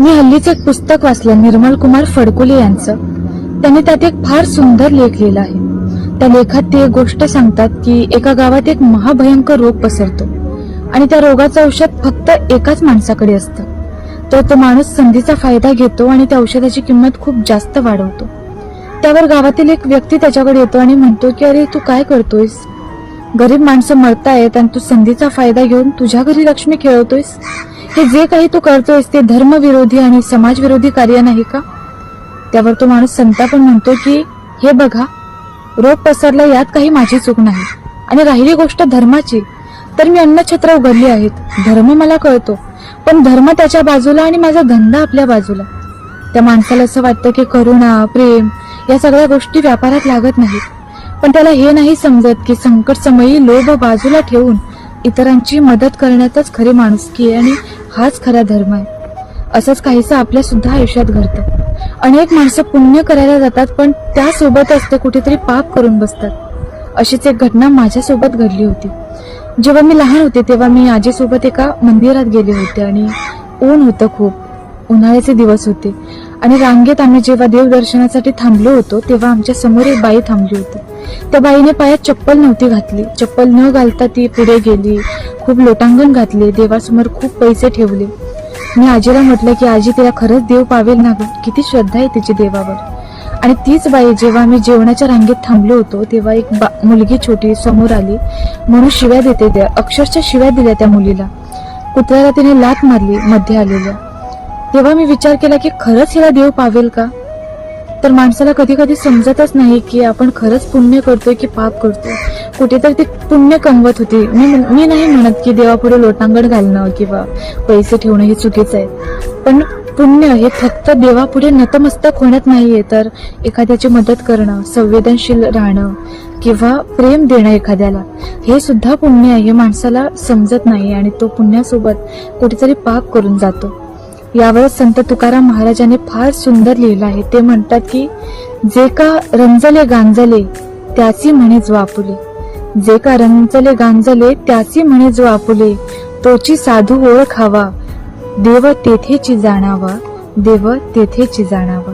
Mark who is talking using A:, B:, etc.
A: मी हल्लीच एक पुस्तक वाचलं निर्मल कुमार फडकुले यांचं. त्यांनी त्यात एक फार सुंदर लेख लिहिला आहे. त्या लेखात ते एक गोष्ट सांगतात की एका गावात एक महाभयंकर रोग पसरतो. आणि त्या रोगाचं औषध फक्त एकाच माणसाकडे असतं. तर तो माणूस संधीचा फायदा घेतो आणि त्या औषधाची किंमत खूप जास्त वाढवतो. त्यावर गावातील एक व्यक्ती त्याच्याकडे येतो आणि म्हणतो की अरे तू काय करतोयस? गरीब माणसं मरतायत आणि तू संधीचा फायदा घेऊन तुझ्या घरी लक्ष्मी खेळवतोयस? हे जे काही तू करतोयस ते धर्मविरोधी आणि समाजविरोधी कार्य नाही का? त्यावर तो माणूस संतापण म्हणतो की हे बघा रोग पसरला यात काही माझी चूक नाही. आणि राहिली गोष्ट धर्माची तर मी अन्नछत्र उघडली आहेत. धर्म मला कळतो पण धर्म त्याच्या बाजूला आणि माझा धंदा आपल्या बाजूला. त्या माणसाला असं वाटतं की करुणा प्रेम या सगळ्या गोष्टी व्यापारात लागत नाहीत. पण त्याला हे नाही समजत की संकट समयी लोभ बाजूला ठेवून इतरांची मदत करण्यातच खरी माणुसकी आहे आणि हाच खरा धर्म आहे. असंच काहीसं आपल्या सुद्धा आयुष्यात घडतं. अनेक माणसं पुण्य करायला जातात पण त्यासोबतच ते कुठेतरी पाप करून बसतात. अशीच एक घटना माझ्यासोबत घडली होती. जेव्हा मी लहान होते तेव्हा मी आजीसोबत एका मंदिरात गेले होते आणि ऊन होतं खूप. उन्हाळ्याचे दिवस होते. आणि रांगेत आम्ही जेव्हा देवदर्शनासाठी थांबलो होतो तेव्हा आमच्यासमोर एक बाई थांबली होती. त्या बाईने पायात चप्पल नव्हती घातली. चप्पल न घालता ती पुढे गेली. खूप लोटांगण घातले. देवासमोर खूप पैसे ठेवले. मी आजीला म्हटलं की आजी तिला खरंच देव पावेल ना किती श्रद्धा आहे तिची देवावर. आणि तीच बाई जेव्हा आम्ही जेवणाच्या रांगेत थांबलो होतो तेव्हा एक बा- मुलगी छोटी समोर आली. म्हणून शिव्या देते त्या अक्षरशः शिव्या दिल्या त्या मुलीला. कुत्र्याला तिने लात मारली मध्ये आलेल्या. तेव्हा मी विचार केला की खरंच हिला देव पावेल का? तर माणसाला कधी कधी समजतच नाही की आपण खरंच पुण्य करतोय की पाप करतोय. कुठेतरी ती पुण्य कमवत होती. मी मी नाही म्हणत की देवापुढे लोटांगण घालणं किंवा पैसे ठेवणं हे चुकीचं आहे. पण पुण्य हे फक्त देवापुढे नतमस्तक होण्यात नाहीये. तर एखाद्याची मदत करणं संवेदनशील राहणं किंवा प्रेम देणं एखाद्याला हे सुद्धा पुण्य आहे हे माणसाला समजत नाही आणि तो पुण्यासोबत कुठेतरी पाप करून जातो. यावर संत तुकाराम महाराजांनी फार सुंदर लिहिलं आहे. ते म्हणतात की जे का रंजले गांजले त्याची म्हणे जो आपुले जे का रंजले गांजले त्याची म्हणे जो आपुले तोची साधू ओळखावा. देव तेथेची जाणावा. देव तेथेची जाणावा.